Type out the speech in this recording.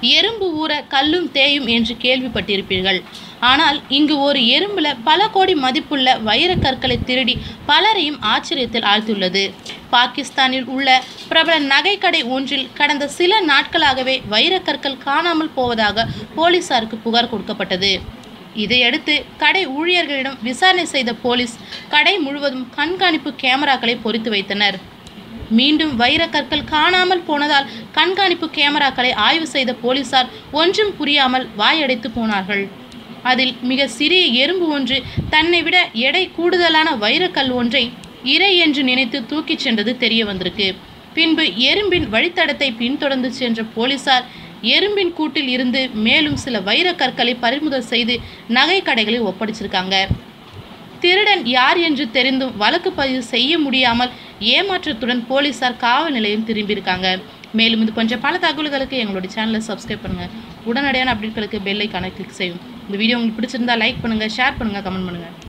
எறும்பு ஊற கல்லும் தேயும் என்று கேள்விப்பட்டிருப்பீர்கள். ஆனால் இங்கு ஒரு எறும்புல பல கோடி மதிப்புள்ள வைரக்கற்களை திருடி பலரையும் ஆச்சரியத்தில் ஆழ்த்தியுள்ளது. பாகிஸ்தானில் உள்ள பிரபல நகைக்கடை ஒன்றில் கடந்த சில நாட்களாகவே வைரக்கற்கள் காணாமல் போவதாக போலீசாருக்கு புகார் கொடுக்கப்பட்டது. இதையடுத்து கடை ஊழியர்களிடம் விசாரணை செய்த போலீஸ் கடை முழுவதும் கண்காணிப்பு கேமராக்களை பொறித்து வைத்தனர். மீண்டும் வைரக்கற்கள் காணாமல் போனதால் கண்காணிப்பு கேமராக்களை ஆய்வு செய்த போலீசார் ஒன்றும் புரியாமல் வாயடைத்து போனார்கள். அதில் மிக சிறிய எறும்பு ஒன்று தன்னை விட எடை கூடுதலான வைரக்கல் ஒன்றை இறை என்று நினைத்து தூக்கிச் சென்றது தெரிய வந்திருக்கு. பின்பு எறும்பின் வழித்தடத்தை பின்தொடர்ந்து சென்ற போலீசார் எறும்பின் கூட்டில் இருந்து மேலும் சில வைரக்கற்களை பறிமுதல் செய்து நகை கடைகளில் ஒப்படைச்சிருக்காங்க. திருடன் யார் என்று தெரிந்தும் வழக்கு பதிவு செய்ய முடியாமல் ஏமாற்றத்துடன் போலீசார் காவல் நிலையம் திரும்பியிருக்காங்க. மேலும் இது கொஞ்சம் பல தகவல்களுக்கு எங்களுடைய சேனலை சப்ஸ்கிரைப் பண்ணுங்கள் உடனடியான அப்டேட்களுக்கு பெல்லைக்கான கிளிக் செய்யும் இந்த வீடியோ உங்களுக்கு பிடிச்சிருந்தா லைக் பண்ணுங்கள் ஷேர் பண்ணுங்கள் கமெண்ட் பண்ணுங்கள்